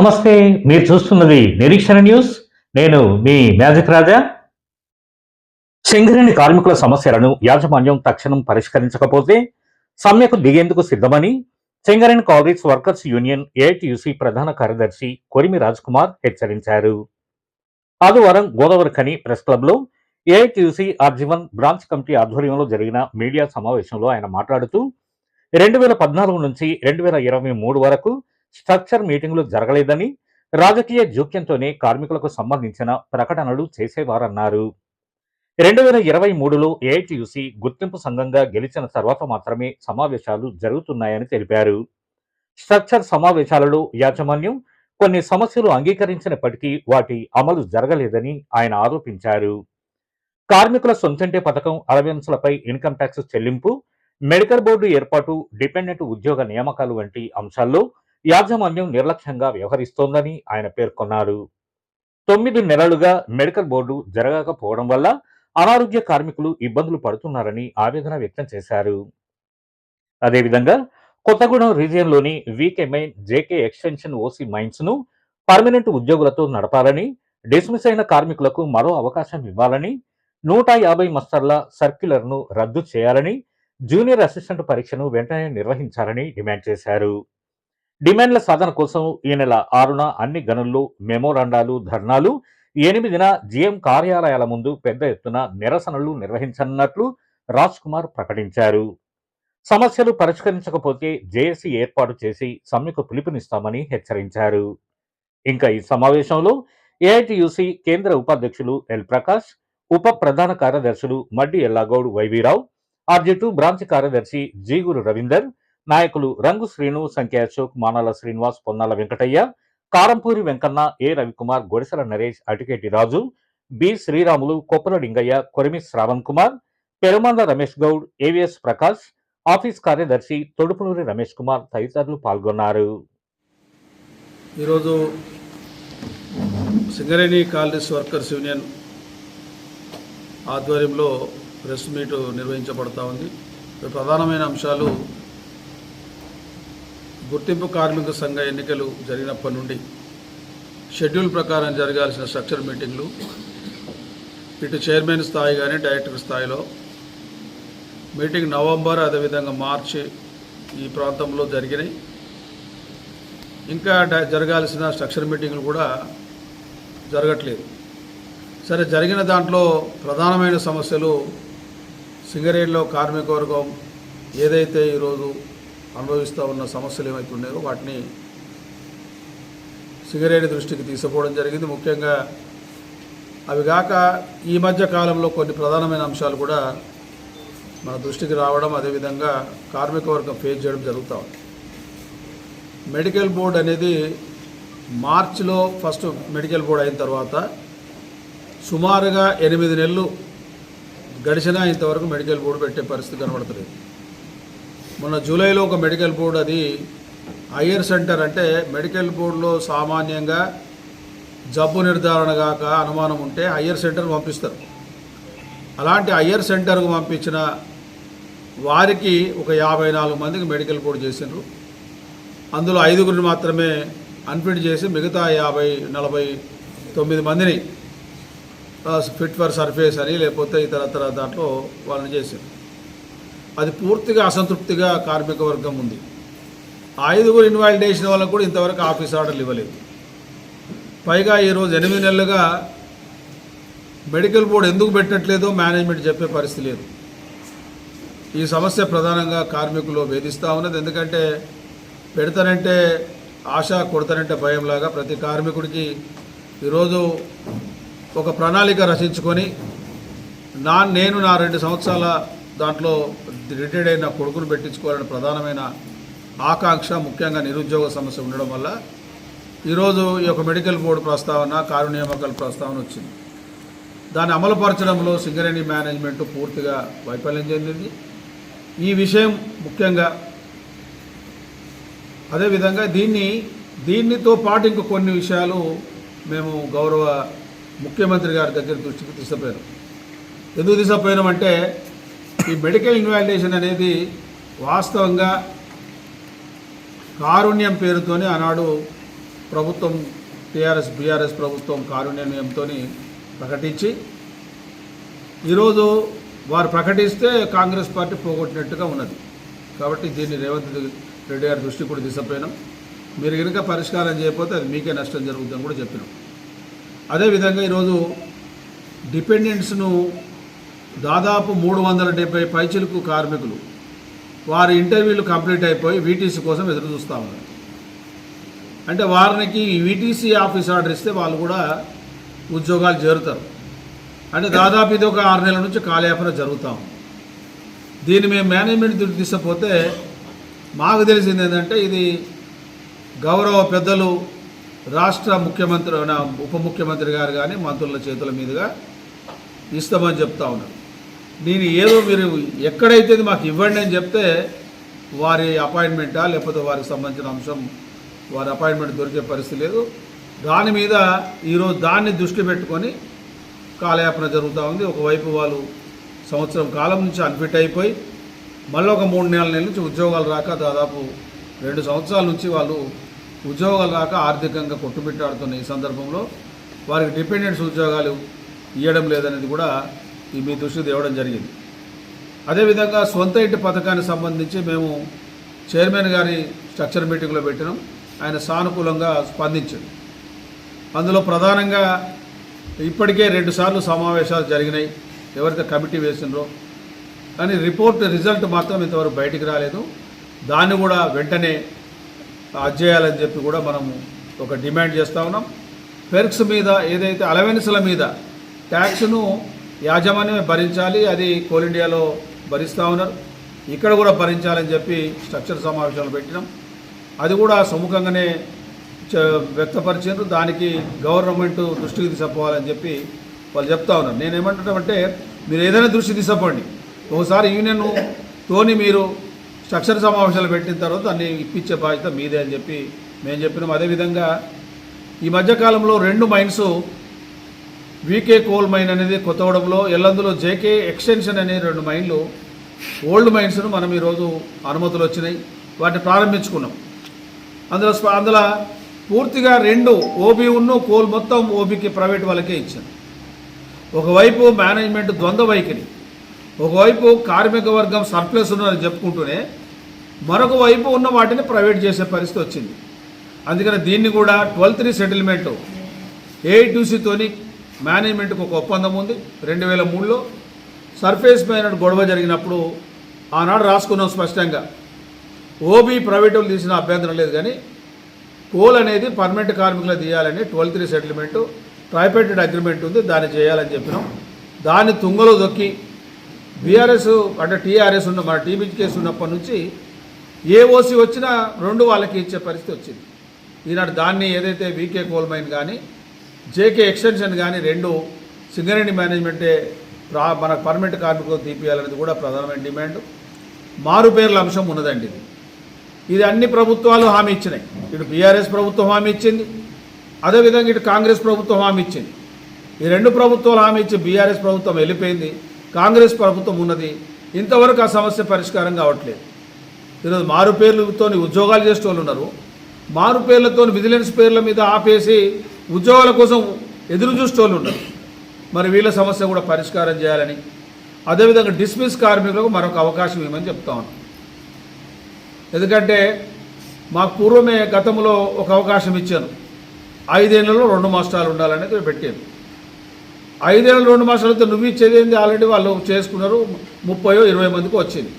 నమస్తే మీరు చూస్తున్నది నిరీక్షణ న్యూస్. నేను మీ మ్యాజిక్ రాజా. సింగరేణి కార్మికుల సమస్యలను యాజమాన్యం తక్షణం పరిష్కరించకపోతే సమ్మెకు దిగేందుకు సిద్ధమని Singareni college workers union AITUC ప్రధాన కార్యదర్శి కొరిమి రాజ్ కుమార్ హెచ్చరించారు. ఆదివారం గోదావరి ఖని ప్రెస్ క్లబ్లో AITUC R G one branch committee ఆధ్వర్యంలో జరిగిన మీడియా సమావేశంలో ఆయన మాట్లాడుతూ రెండు వేల పద్నాలుగు నుంచి రెండు వేల ఇరవై మూడు వరకు స్ట్రక్చర్ మీటింగులు జరగలేదని రాజకీయ జోక్యంతోనే కార్మికులకు సంబంధించిన ప్రకటనలు చేసేవారన్నారు. రెండు వేల ఇరవై మూడులో ఏఐటియుసి గుర్తింపు సంఘంగా గెలిచిన తర్వాత మాత్రమే సమావేశాలు జరుగుతున్నాయని తెలిపారు. స్ట్రక్చర్ సమావేశాలలో యాజమాన్యం కొన్ని సమస్యలు అంగీకరించినప్పటికీ వాటి అమలు జరగలేదని ఆయన ఆరోపించారు. కార్మికుల సొంతంటే పథకం అలవెన్సులపై ఇన్కమ్ ట్యాక్స్ చెల్లింపు మెడికల్ బోర్డు ఏర్పాటు డిపెండెంట్ ఉద్యోగ నియామకాలు వంటి అంశాల్లో యాజమాన్యం నిర్లక్ష్యంగా వ్యవహరిస్తోందని ఆయన పేర్కొన్నారు. తొమ్మిది నెలలుగా మెడికల్ బోర్డు జరగకపోవడం వల్ల అనారోగ్య కార్మికులు ఇబ్బందులు పడుతున్నారని ఆవేదన వ్యక్తం చేశారు. అదేవిధంగా Kothagudem రీజియన్లోని VK mine JK extension OC మైన్స్ను permanent ఉద్యోగులతో నడపాలని డిస్మిస్ అయిన కార్మికులకు మరో అవకాశం ఇవ్వాలని నూట యాభై మస్తర్ల సర్క్యులర్ను రద్దు చేయాలని జూనియర్ అసిస్టెంట్ పరీక్షను వెంటనే నిర్వహించాలని డిమాండ్ చేశారు. డిమాండ్ల సాధన కోసం ఈ నెల ఆరున అన్ని గనుల్లో మెమోరాండాలు ధర్నాలు ఎనిమిదిన జీఎం కార్యాలయాల ముందు పెద్ద ఎత్తున నిరసనలు నిర్వహించనున్నట్లు రాజ్ కుమార్ ప్రకటించారు. సమస్యలు పరిష్కరించకపోతే జేఏసీ ఏర్పాటు చేసి సమ్మెకు పిలుపునిస్తామని హెచ్చరించారు. ఇంకా ఈ సమావేశంలో ఏఐటియుసి కేంద్ర ఉపాధ్యక్షులు ఎల్ ప్రకాష్ ఉప ప్రధాన కార్యదర్శులు మడ్డి ఎల్లాగౌడ్ వైవీరావు టూ బ్రాంచ్ కార్యదర్శి జీగురు రవీందర్ నాయకులు రంగు శ్రీను సంఖ్య Ashok Manala Srinivas Ponnala Venkataiah Karampuri Venkanna A Ravikumar Godisela Naresh Atiketi Raju B Sriramulu Koppala Lingaiah Korimi Shravan Kumar Perumanda Ramesh Goud AVS Prakash office కార్యదర్శి తొడుపునూరి రమేష్ కుమార్ తదితరులు పాల్గొన్నారు. ఈరోజు సింగరేణి కాలనీస్ వర్కర్స్ యూనియన్ ఆధ్వర్యంలో press meet నిర్వహించబడతా ఉంది. ప్రధానమైన అంశాలు గుర్తింపు కార్మిక సంఘ ఎన్నికలు జరిగినప్పటి నుండి షెడ్యూల్ ప్రకారం జరగాల్సిన స్ట్రక్చర్ మీటింగ్లు ఇటు చైర్మన్ స్థాయి కానీ డైరెక్టర్ స్థాయిలో మీటింగ్ నవంబర్ అదేవిధంగా మార్చి ఈ ప్రాంతంలో జరిగినాయి. ఇంకా జరగాల్సిన స్ట్రక్చర్ మీటింగ్లు కూడా జరగట్లేదు. సరే జరిగిన దాంట్లో ప్రధానమైన సమస్యలు సింగరేణిలో కార్మిక వర్గం ఏదైతే ఈరోజు అనుభవిస్తూ ఉన్న సమస్యలు ఏమైతే వాటిని సిగరేట్ దృష్టికి తీసుకుపోవడం జరిగింది. ముఖ్యంగా అవి కాక ఈ మధ్య కాలంలో కొన్ని ప్రధానమైన అంశాలు కూడా మన దృష్టికి రావడం అదేవిధంగా కార్మిక వర్గం ఫేస్ చేయడం జరుగుతూ ఉంది. మెడికల్ బోర్డ్ అనేది మార్చిలో ఫస్ట్ మెడికల్ బోర్డ్ అయిన తర్వాత సుమారుగా ఎనిమిది నెలలు గడిచినా ఇంతవరకు మెడికల్ బోర్డు పెట్టే పరిస్థితి కనబడుతుంది మొన్న జూలైలో ఒక మెడికల్ బోర్డు అది హయ్యర్ సెంటర్ అంటే మెడికల్ బోర్డులో సామాన్యంగా జబ్బు నిర్ధారణ కాక అనుమానం ఉంటే హయ్యర్ సెంటర్ పంపిస్తారు. అలాంటి హయ్యర్ సెంటర్కు పంపించిన వారికి ఒక యాభై నాలుగు మందికి మెడికల్ బోర్డు చేసిండ్రు. అందులో ఐదుగురిని మాత్రమే అన్ఫిట్ చేసి మిగతా యాభై నలభై తొమ్మిది మందిని ఫిట్ ఫర్ సర్ఫేస్ అని లేకపోతే ఇతరతర దాంట్లో వాళ్ళని చేశారు అది పూర్తిగా అసంతృప్తిగా కార్మిక వర్గం ఉంది. ఐదుగురు ఇన్వాల్వ్ చేసిన వాళ్ళకు కూడా ఇంతవరకు ఆఫీస్ ఆర్డర్లు ఇవ్వలేదు. పైగా ఈరోజు ఎనిమిది నెలలుగా మెడికల్ బోర్డు ఎందుకు పెట్టట్లేదో మేనేజ్మెంట్ చెప్పే పరిస్థితి లేదు. ఈ సమస్య ప్రధానంగా కార్మికులు వేధిస్తూ ఉన్నది. ఎందుకంటే పెడతానంటే ఆశ కొడతానంటే భయంలాగా ప్రతి కార్మికుడికి ఈరోజు ఒక ప్రణాళిక రచించుకొని నా నేను నా రెండు సంవత్సరాల దాంట్లో రిటైర్డ్ అయిన కొడుకును పెట్టించుకోవాలని ప్రధానమైన ఆకాంక్ష ముఖ్యంగా నిరుద్యోగ సమస్య ఉండడం వల్ల ఈరోజు ఈ యొక్క మెడికల్ బోర్డు ప్రస్తావన కారు నియామకాల ప్రస్తావన వచ్చింది. దాన్ని అమలుపరచడంలో సింగరేణి మేనేజ్మెంట్ పూర్తిగా వైఫల్యం చెందింది. ఈ విషయం ముఖ్యంగా అదేవిధంగా దీన్ని దీనితో పాటు ఇంక కొన్ని విషయాలు మేము గౌరవ ముఖ్యమంత్రి గారి దగ్గర దృష్టికి తీసుకుపోయాం. ఎందుకు తీసుకుపోయినామంటే ఈ మెడికల్ ఇన్వాలిడేషన్ అనేది వాస్తవంగా కారుణ్యం పేరుతోనే ఆనాడు ప్రభుత్వం టీఆర్ఎస్ బీఆర్ఎస్ ప్రభుత్వం కారుణ్యంతో ప్రకటించి ఈరోజు వారు ప్రకటిస్తే కాంగ్రెస్ పార్టీ పోగొట్టినట్టుగా ఉన్నది. కాబట్టి దీన్ని రేవంత్ రెడ్డి గారి దృష్టి కూడా తీసుకుపోయినాం. మీరు కనుక పరిష్కారం చేయకపోతే అది మీకే నష్టం జరుగుతుందని కూడా చెప్పినాం. అదేవిధంగా ఈరోజు డిపెండెంట్స్ను దాదాపు మూడు వందల డెబ్బై పైచిలకు కార్మికులు వారి ఇంటర్వ్యూలు కంప్లీట్ అయిపోయి వీటీసీ కోసం ఎదురు చూస్తూ ఉన్నారు. అంటే వారికి వీటీసీ ఆఫీస్ ఆర్డర్ ఇస్తే వాళ్ళు కూడా ఉద్యోగాలు చేరుతారు. అంటే దాదాపు ఇది ఒక ఆరు నెలల నుంచి కాలయాపన జరుగుతూ ఉంది. దీన్ని మేము మేనేజ్మెంట్ దృష్టి తీసుకపోతే మాకు తెలిసింది ఏంటంటే ఇది గౌరవ పెద్దలు రాష్ట్ర ముఖ్యమంత్రి ఉప ముఖ్యమంత్రి గారు కానీ మంత్రుల చేతుల మీదుగా ఇస్తామని చెప్తా ఉన్నారు. నేను ఏదో మీరు ఎక్కడైతే ఇది మాకు ఇవ్వండి అని చెప్తే వారి అపాయింట్మెంటా లేకపోతే వారికి సంబంధించిన అంశం వారి అపాయింట్మెంట్ దొరికే పరిస్థితి లేదు. దాని మీద ఈరోజు దాన్ని దృష్టి పెట్టుకొని కాలయాపన జరుగుతూ ఉంది. ఒకవైపు వాళ్ళు సంవత్సరం కాలం నుంచి అన్ఫిట్ అయిపోయి మళ్ళీ ఒక మూడు నెలల నెలల నుంచి ఉద్యోగాలు రాక దాదాపు రెండు సంవత్సరాల నుంచి వాళ్ళు ఉద్యోగాలు రాక ఆర్థికంగా కొట్టుబిట్టాడుతున్న ఈ సందర్భంలో వారికి డిపెండెంట్స్ ఉద్యోగాలు ఇవ్వడం లేదనేది కూడా ఈ మీ దృష్టి తేవడం జరిగింది. అదేవిధంగా సొంత ఇంటి పథకానికి సంబంధించి మేము చైర్మన్ గారి స్ట్రక్చర్ మీటింగ్లో పెట్టినాం. ఆయన సానుకూలంగా స్పందించాడు అందులో ప్రధానంగా ఇప్పటికే రెండుసార్లు సమావేశాలు జరిగినాయి. ఎవరైతే కమిటీ వేసినరో. కానీ రిపోర్ట్ రిజల్ట్ మాత్రం ఇంతవరకు బయటికి రాలేదు. దాన్ని కూడా వెంటనే అజ్జేయాలని చెప్పి కూడా మనము ఒక డిమాండ్ చేస్తూ ఉన్నాం. పెర్క్స్ మీద ఏదైతే అలవెన్స్ల మీద ట్యాక్స్ను యాజమాన్యమే భరించాలి అది కోల్ ఇండియాలో భరిస్తూ ఉన్నారు. ఇక్కడ కూడా భరించాలని చెప్పి స్ట్రక్చర్ సమావేశాలు పెట్టినాం. అది కూడా సుముఖంగానే వ్యక్తపరిచారు దానికి గవర్నమెంట్ దృష్టికి తీసుకుపోవాలని చెప్పి వాళ్ళు చెప్తా ఉన్నారు. నేను ఏమంటామంటే మీరు ఏదైనా దృష్టి తీసుకోండి ఒకసారి యూనియన్ తోని మీరు స్ట్రక్చర్ సమావేశాలు పెట్టిన తర్వాత దాన్ని ఇప్పించే బాధ్యత మీదే అని చెప్పి మేము చెప్పినాం. అదేవిధంగా ఈ మధ్యకాలంలో రెండు మైన్స్ వీకే కోల్ మైన్ అనేది కొత్తగూడెంలో ఎల్లందులో జేకే ఎక్స్టెన్షన్ అనే రెండు మైన్లు ఓల్డ్ మైన్స్ను మనం ఈరోజు అనుమతులు వచ్చినాయి. వాటిని ప్రారంభించుకున్నాం. అందులో అందులో పూర్తిగా రెండు ఓబీ ఉన్న కోల్ మొత్తం ఓబీకి ప్రైవేట్ వాళ్ళకే ఇచ్చాను ఒకవైపు మేనేజ్మెంట్ ద్వంద్వ వైఖరి ఒకవైపు కార్మిక వర్గం సర్ప్లస్ ఉన్నదని చెప్పుకుంటూనే మరొక వైపు ఉన్న వాటిని ప్రైవేట్ చేసే పరిస్థితి వచ్చింది. అందుకని దీన్ని కూడా ట్వెల్త్ త్రీ సెటిల్మెంటు ఏఐటీసీతోని మేనేజ్మెంట్కి ఒక ఒప్పందం ఉంది. రెండు వేల మూడులో సర్ఫేస్ పైన గొడవ జరిగినప్పుడు ఆనాడు రాసుకున్నాం స్పష్టంగా. ఓబీ ప్రైవేట్ వాళ్ళు తీసిన అభ్యంతరం లేదు కానీ కోల్ అనేది పర్మనెంట్ కార్మికులు తీయాలని twelfth three settlement tripartite agreement ఉంది దాన్ని చేయాలని చెప్పినాం. దాన్ని తుంగలో దొక్కి బీఆర్ఎస్ అంటే టీఆర్ఎస్ ఉన్న మన టీబీ కేసు ఉన్నప్పటి నుంచి ఏ ఓసీ వచ్చినా రెండు వాళ్ళకి ఇచ్చే పరిస్థితి వచ్చింది. ఈనాడు దాన్ని ఏదైతే వీకే కోల్ మైన్ కానీ జేకే ఎక్స్టెన్షన్ కానీ రెండు సింగరేణి మేనేజ్మెంటే మన పర్మనెంట్ కార్మికులకు తీపియాలనేది కూడా ప్రధానమైన డిమాండ్. మారుపేర్ల అంశం ఉన్నదండి ఇది. ఇది అన్ని ప్రభుత్వాలు హామీ ఇచ్చినాయి. ఇటు బీఆర్ఎస్ ప్రభుత్వం హామీ ఇచ్చింది. అదేవిధంగా ఇటు కాంగ్రెస్ ప్రభుత్వం హామీ ఇచ్చింది. ఈ రెండు ప్రభుత్వాలు హామీ ఇచ్చి బీఆర్ఎస్ ప్రభుత్వం వెళ్ళిపోయింది. కాంగ్రెస్ ప్రభుత్వం ఉన్నది. ఇంతవరకు ఆ సమస్య పరిష్కారం కావట్లేదు. ఈరోజు మారు పేర్లతో ఉద్యోగాలు చేసే వాళ్ళు ఉన్నారు. మారు పేర్లతో విజిలెన్స్ పేర్ల మీద ఆపేసి ఉద్యోగాల కోసం ఎదురు చూసేవాళ్ళు ఉన్నారు. మరి వీళ్ళ సమస్య కూడా పరిష్కారం చేయాలని. అదేవిధంగా డిస్మిస్ కార్మికులకు మరొక అవకాశం ఇవ్వమని చెప్తా ఉన్నాం. ఎందుకంటే మాకు పూర్వమే గతంలో ఒక అవకాశం ఇచ్చాను. ఐదేళ్ళలో రెండు మాసాలు ఉండాలనేది పెట్టాను ఐదేళ్ళు రెండు మాసాలతో నువ్వు ఇచ్చేదేంది ఆల్రెడీ వాళ్ళు చేసుకున్నారు. ముప్పయో ఇరవై మందికి వచ్చింది.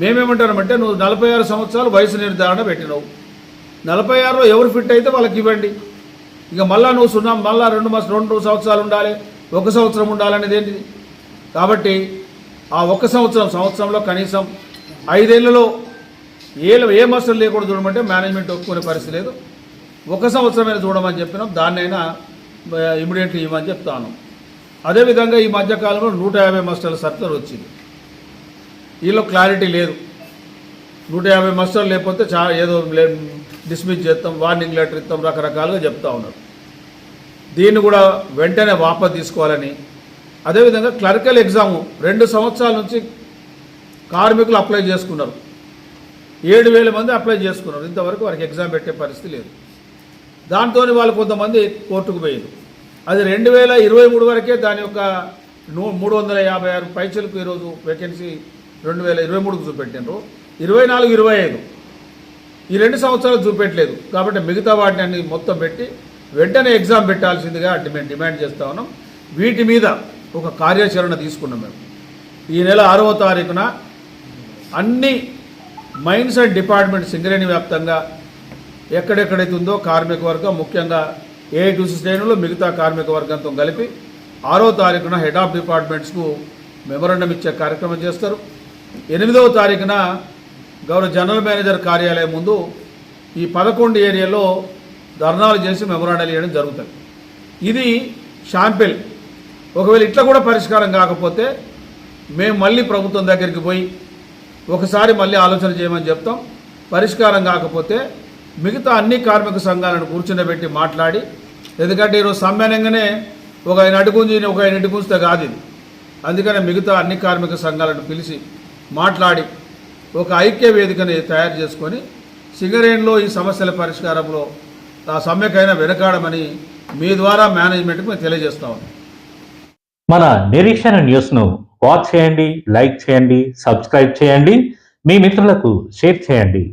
మేమేమంటామంటే నువ్వు నలభై ఆరు సంవత్సరాలు వయసు నిర్ధారణ పెట్టినావు. నలభై ఆరులో ఎవరు ఫిట్ అయితే వాళ్ళకి ఇవ్వండి. ఇక మళ్ళా నువ్వు సున్నా మళ్ళా రెండు మాసం రెండు సంవత్సరాలు ఉండాలి ఒక సంవత్సరం ఉండాలనేది ఏంటిది? కాబట్టి ఆ ఒక్క సంవత్సరం సంవత్సరంలో కనీసం ఐదేళ్ళలో ఏ ఏ మాస్టర్ లేకుండా చూడమంటే మేనేజ్మెంట్ ఒప్పుకునే పరిస్థితి లేదు. ఒక సంవత్సరమైనా చూడమని చెప్పినాం దాన్నైనా ఇమీడియట్లీ ఇవ్వమని చెప్తాను. అదేవిధంగా ఈ మధ్యకాలంలో నూట యాభై మాస్టర్ల సర్కులర్ వచ్చింది. వీళ్ళు క్లారిటీ లేదు. నూట యాభై మాస్టర్లు లేకపోతే చా ఏదో డిస్మిస్ చేస్తాం వార్నింగ్ లెటర్ ఇస్తాం రకరకాలుగా చెప్తా ఉన్నారు. దీన్ని కూడా వెంటనే వాపస్ తీసుకోవాలని అదేవిధంగా క్లరికల్ ఎగ్జామ్ రెండు సంవత్సరాల నుంచి కార్మికులు అప్లై చేసుకున్నారు. ఏడు వేల మంది అప్లై చేసుకున్నారు. ఇంతవరకు వారికి ఎగ్జామ్ పెట్టే పరిస్థితి లేదు. దాంతో వాళ్ళు కొంతమంది కోర్టుకు పోయారు అది రెండు వేల ఇరవై మూడు వరకే దాని యొక్క నూ మూడు వందల యాభై ఆరు పైచలకు ఈరోజు వేకెన్సీ రెండు వేల ఇరవై మూడుకు చూపెట్టినారు ఇరవై నాలుగు ఇరవై ఐదు. ఈ రెండు సంవత్సరాలు చూపెట్టలేదు. కాబట్టి మిగతా వాటిని అన్ని మొత్తం పెట్టి వెంటనే ఎగ్జామ్ పెట్టాల్సిందిగా మేము డిమాండ్ చేస్తా ఉన్నాం. వీటి మీద ఒక కార్యాచరణ తీసుకున్నాం మేము. ఈ నెల ఆరవ తారీఖున అన్ని మైన్స్ అండ్ డిపార్ట్మెంట్ సింగరేణి వ్యాప్తంగా ఎక్కడెక్కడైతే ఉందో కార్మిక వర్గం ముఖ్యంగా ఏఐటీసీ శ్రేణులు మిగతా కార్మిక వర్గంతో కలిపి ఆరో తారీఖున హెడ్ ఆఫ్ డిపార్ట్మెంట్స్కు మెమరాండం ఇచ్చే కార్యక్రమం చేస్తారు. ఎనిమిదవ తారీఖున గౌరవ జనరల్ మేనేజర్ కార్యాలయం ముందు ఈ పదకొండు ఏరియాలో ధర్నాలు చేసి మెమరాండాలు చేయడం జరుగుతుంది. ఇది షాంపిల్. ఒకవేళ ఇట్లా కూడా పరిష్కారం కాకపోతే మేము మళ్ళీ ప్రభుత్వం దగ్గరికి పోయి ఒకసారి మళ్ళీ ఆలోచన చేయమని చెప్తాం. పరిష్కారం కాకపోతే మిగతా అన్ని కార్మిక సంఘాలను కూర్చుండబెట్టి మాట్లాడి ఎందుకంటే ఈరోజు సమ్మేళనంగానే ఒక ఆయన అడుగుంజి ఒక ఆయన ఇటుకుంచితే కాదు ఇది. అందుకనే మిగతా అన్ని కార్మిక సంఘాలను పిలిచి మాట్లాడి ఒక ఐక్య వేదికని తయారు చేసుకొని సింగరేణిలో ఈ సమస్యల పరిష్కారంలో ఆ సమ్మెకైనా వెనకాడమని మీ ద్వారా మేనేజ్మెంట్కి మేము తెలియజేస్తాం మన నిరీక్షణ న్యూస్ను వాచ్ చేయండి లైక్ చేయండి సబ్స్క్రైబ్ చేయండి. మీ మిత్రులకు షేర్ చేయండి.